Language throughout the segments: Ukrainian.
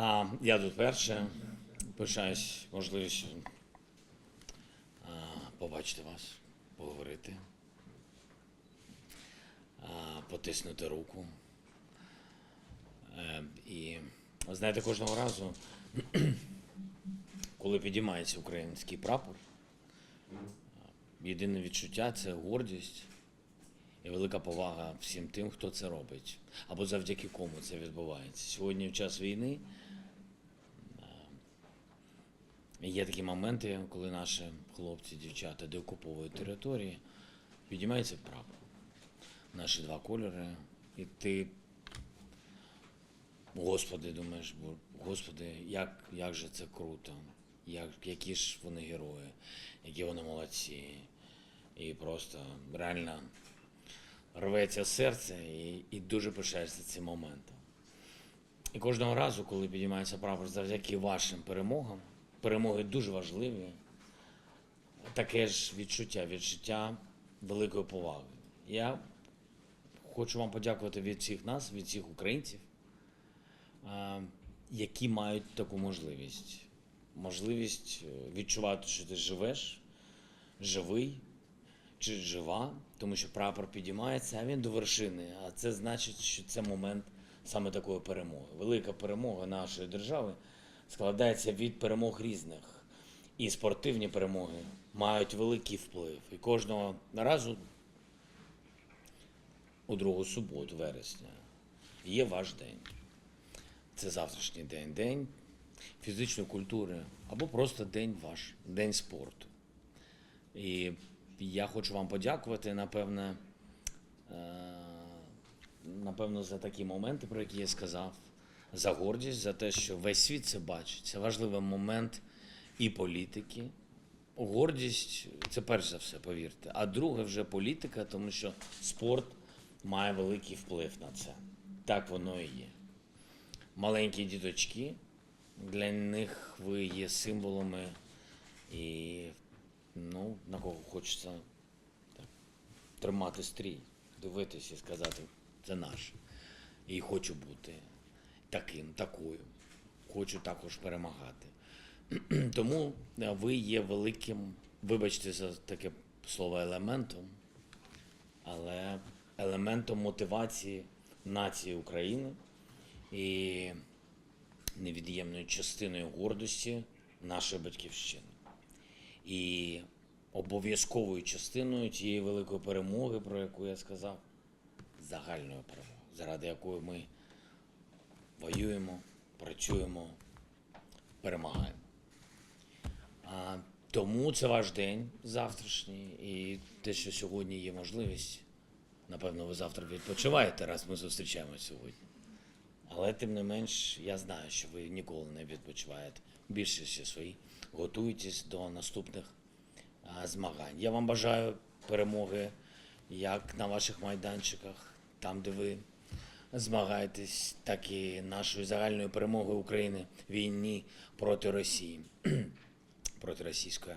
А, я тут перше. Пишаюсь можливістю побачити вас, поговорити, а, потиснути руку. Е, і знаєте, кожного разу, коли підіймається український прапор, єдине відчуття це гордість і велика повага всім тим, хто це робить, або завдяки кому це відбувається. Сьогодні, в час війни, є такі моменти, коли наші хлопці, дівчата деокуповують території, підіймається прапор. Наші два кольори, і ти, Господи, думаєш, Господи, як, як же це круто, як, які ж вони герої, які вони молодці. І просто реально рветься серце і, і дуже пишаєшся цим моментом. І кожного разу, коли підіймається прапор завдяки вашим перемогам, перемоги дуже важливі, таке ж відчуття, відчуття великої поваги. Я хочу вам подякувати від всіх нас, від всіх українців, які мають таку можливість. Можливість е, відчувати, що ти живеш, живий, чи жива, тому що прапор підіймається, а він до вершини. А це значить, що це момент саме такої перемоги. Велика перемога нашої держави складається від перемог різних. І спортивні перемоги мають великий вплив. І кожного разу у другу суботу вересня є ваш день. Це завтрашній день, день фізичної культури або просто день ваш, день спорту. І я хочу вам подякувати, напевне, е, напевно, за такі моменти, про які я сказав, за гордість, за те, що весь світ це бачить. Це важливий момент і політики. Гордість це перш за все, повірте. А друге вже політика, тому що спорт має великий вплив на це. Так воно і є. Маленькі діточки, для них ви є символами і ну, на кого хочеться так, тримати стрій, дивитися і сказати, це наше. І хочу бути таким, такою. Хочу також перемагати. Тому е, ви є великим, вибачте за таке слово елементом, але елементом мотивації нації України і невід'ємною частиною гордості нашої батьківщини. І обов'язковою частиною тієї великої перемоги, про яку я сказав, загальної перемоги, заради якої ми воюємо, працюємо, перемагаємо. А, тому це ваш день завтрашній, і те, що сьогодні є можливість, напевно, ви завтра відпочиваєте, раз ми зустрічаємося сьогодні. Але тим не менш, я знаю, що ви ніколи не відпочиваєте. Більшості свої готуєтесь до наступних а, змагань. Я вам бажаю перемоги як на ваших майданчиках, там, де ви змагаєтесь, так і нашої загальної перемоги України в війні проти Росії, проти російської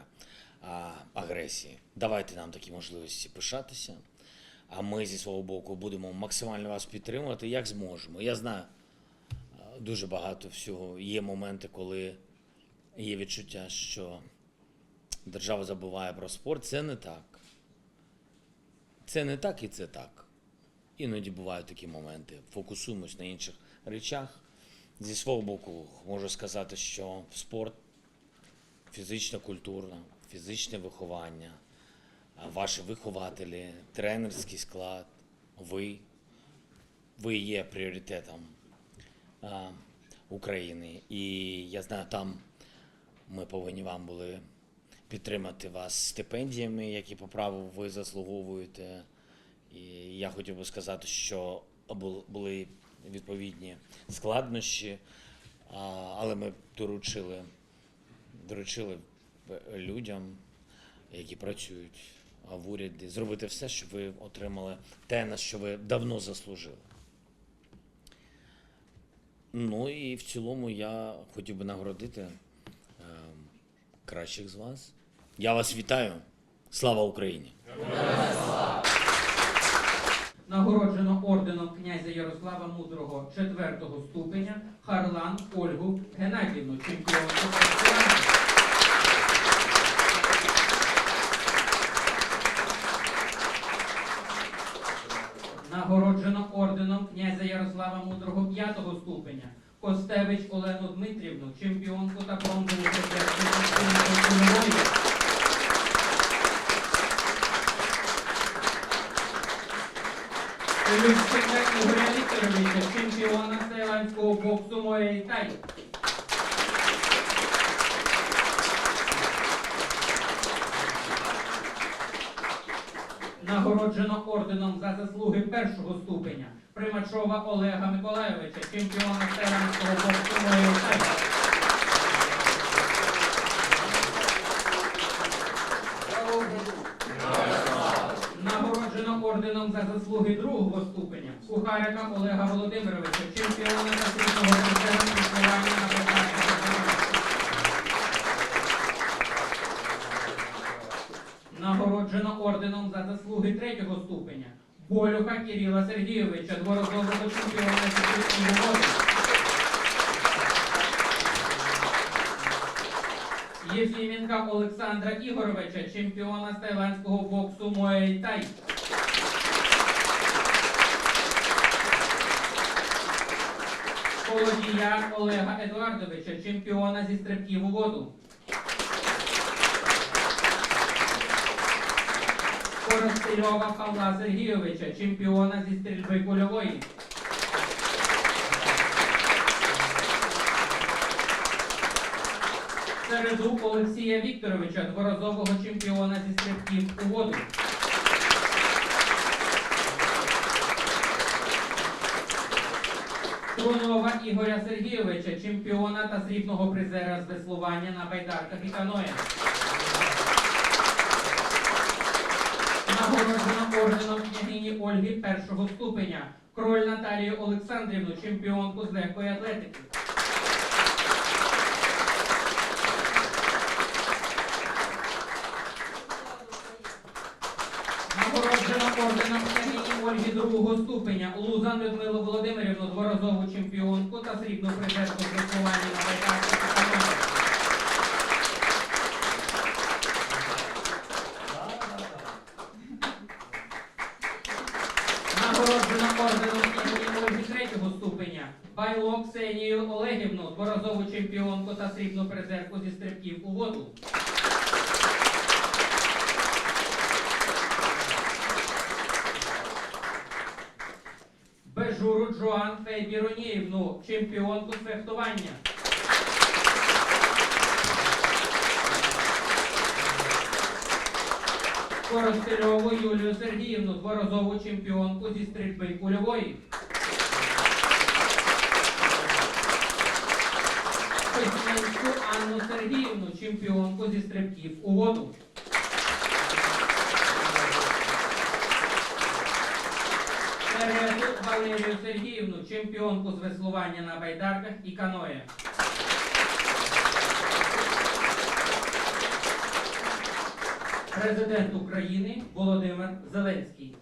агресії. Давайте нам такі можливості пишатися. А ми зі свого боку будемо максимально вас підтримувати, як зможемо. Я знаю, дуже багато всього. Є моменти, коли є відчуття, що держава забуває про спорт. Це не так. Це не так і це так. Іноді бувають такі моменти. Фокусуємось на інших речах. Зі свого боку, можу сказати, що спорт, фізична культура, фізичне виховання, ваші вихователі, тренерський склад, ви, ви є пріоритетом а, України. І я знаю, там ми повинні вам були підтримати вас стипендіями, які по праву ви заслуговуєте. І я хотів би сказати, що були відповідні складнощі, але ми доручили, доручили людям, які працюють в уряді, зробити все, щоб ви отримали те, на що ви давно заслужили. Ну і в цілому я хотів би нагородити е, кращих з вас. Я вас вітаю. Слава Україні! Нагороджено орденом князя Ярослава Мудрого 4 ступеня Харлан Ольгу Геннадіївну, чемпіонку. Нагороджено орденом князя Ярослава Мудрого 5 ступеня Костевич Олену Дмитрівну, чемпіонку та бронзову Кульової. Ключенка Чемпіона тайландського боксу Моєї. Нагороджено орденом за заслуги першого ступеня Примачова Олега Миколайовича, чемпіона тайландського боксу Моєї Тай. Нагороджено орденом за заслуги другого ступеня Кухарика Олега Володимировича, чемпіона заслуженого призера існування на Закарпатті. Нагороджено орденом за заслуги третього ступеня Болюха Кирила Сергійовича, дворазового чемпіона води. Єфіменка Олександра Ігоровича, чемпіона з тайландського боксу Муей Колодія Олега Едуардовича, чемпіона зі стрибків у воду. Коростельова Павла Сергійовича, чемпіона зі стрільби кульової. Середу Олексія Вікторовича, дворазового чемпіона зі стрибків у воду. Трунова Ігоря Сергійовича, чемпіона та срібного призера з веслування на байдарках і каноє. Нагороджено орденом княгині Ольги першого ступеня. Кроль Наталію Олександрівну, чемпіонку з легкої атлетики. Нагороджено орденом Ольги другого ступеня Лузан Людмилу Володимирівну, дворазову чемпіонку та срібну призерку веслування на каноє. Нагороджено орденом княгині Ольги третього ступеня. Байло Ксенію Олегівну, дворазову чемпіонку та срібну призерку зі стрибків у воду. Бежуру Джоан Фейбіроніївну, чемпіонку з фехтування. Коростельову Юлію Сергіївну, дворазову чемпіонку зі стрільби кульової. Костянську Анну Сергіївну, чемпіонку зі стрибків у воду. Валерію Сергіївну, чемпіонку з веслування на байдарках і каноє. Президент України Володимир Зеленський.